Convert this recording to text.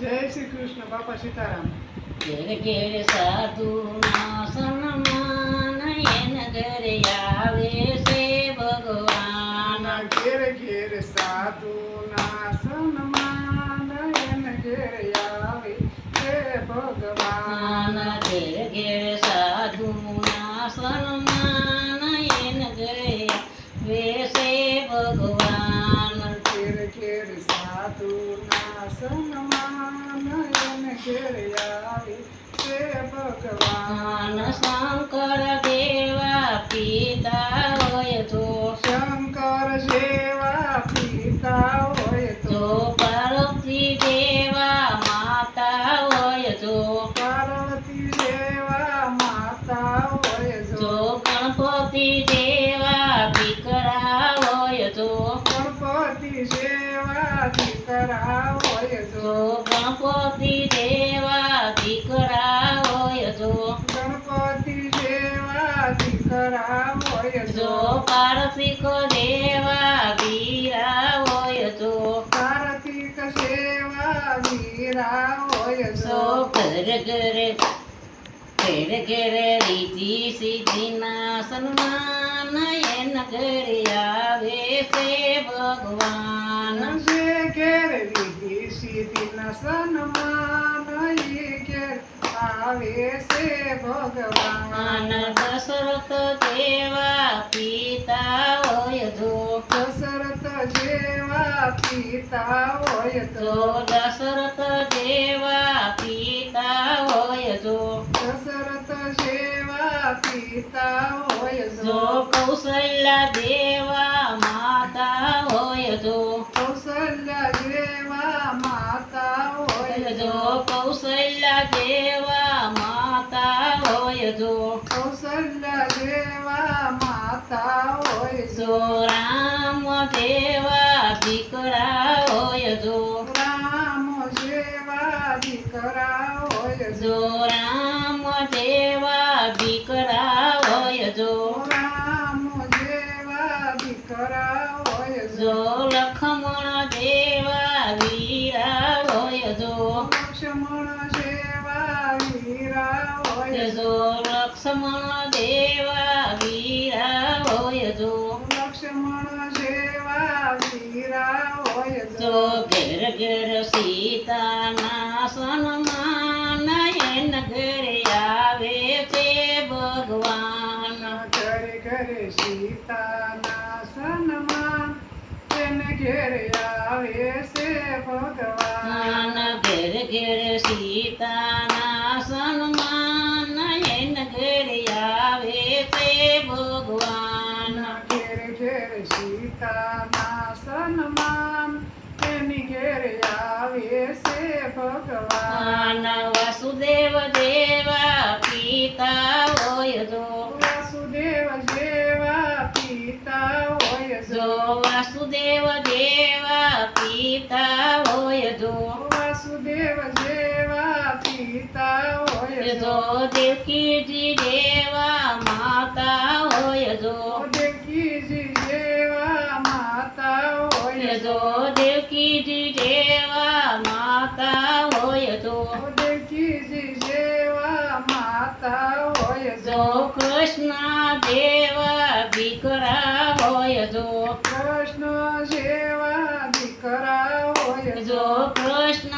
જય શ્રી કૃષ્ણ બાપા સીતારામ. ઘેર ઘેર સાધુના સન્માન એન ઘરે આવે છે ભગવાન. ના ઘેર ઘેર સાધુના સન્માન એને ઘેર ભગવાન ભગવાન શંકર દેવા પિતા હોય તો શંકર સેવા પિતા હોય તો પાર્વતી દેવા માતા હોય તો પાર્વતી દેવા માતા હોય તો ગણપતિ દેવા દીકરા હોય તો ગણપતિ સેવા દીકરા ગણપતિ દેવા દીકરા હોય જો ગણપતિ દેવા દીકરા હોય જો પાર્થિક દેવા વીરા હોય જો પાર્થિક સેવા વીરા હોય જો ઘર ઘરે ઘેર ઘેર રીતિ સિદ્ધિના સન્માન એન ઘરે આવે છે ભગવાન. ઘેર વિધિ સિદ્ધિના સન્માન એ ઘેર આવે છે ભગવાન. દશરથ દેવા પિતા હોય જો દશરથ જેવા પિતા હોય તો દશરથ પિતા હોય જો કૌશલ્ય દેવા માતા હોય જો કૌશલ્ય દેવા માતા હોય જો કૌશલ્ય દેવા માતા હોય જો કૌશલ્ય જેવા માતા હોય જો રામ દેવા દીકરા હોય જો રામ જેવા દીકરા હોય જો રામ જો. લખમણ દેવા વીરા હોય જો. લક્ષ્મણ સેવા વીરા હોય જો. લક્ષ્મણ દેવા વીરા હોય જો. લક્ષ્મણ સેવા વીરા હોય જો ઘેર ઘેર સીતાના સન્માન ઘરે સીતાના સન્માન તેને ઘેર આવે છે ભગવાન. ઘેર ઘેર સીતાના સન્માન એન ઘેર આવે છે ભગવાન. ઘેર ઘેર સીતાના સન્માન તેની ઘેર આવે છે ભગવાન. વસુદેવ દેવા પિતા હોય જો વાસુદેવ દેવા પિતા હોય જો. વાસુદેવ દેવા પિતા હોય જો. વાસુદેવ દેવા પિતા હોય જો. દેવકીજી દેવા માતા હોય જો. દેવકીજી દેવા માતા હોય જો. દેવકીજી દેવા માતા હોય જો દેવકીજી માતા હોય જો કૃષ્ણ દેવા દીકરા હોય જો કૃષ્ણ જેવા દીકરા હોય જો કૃષ્ણ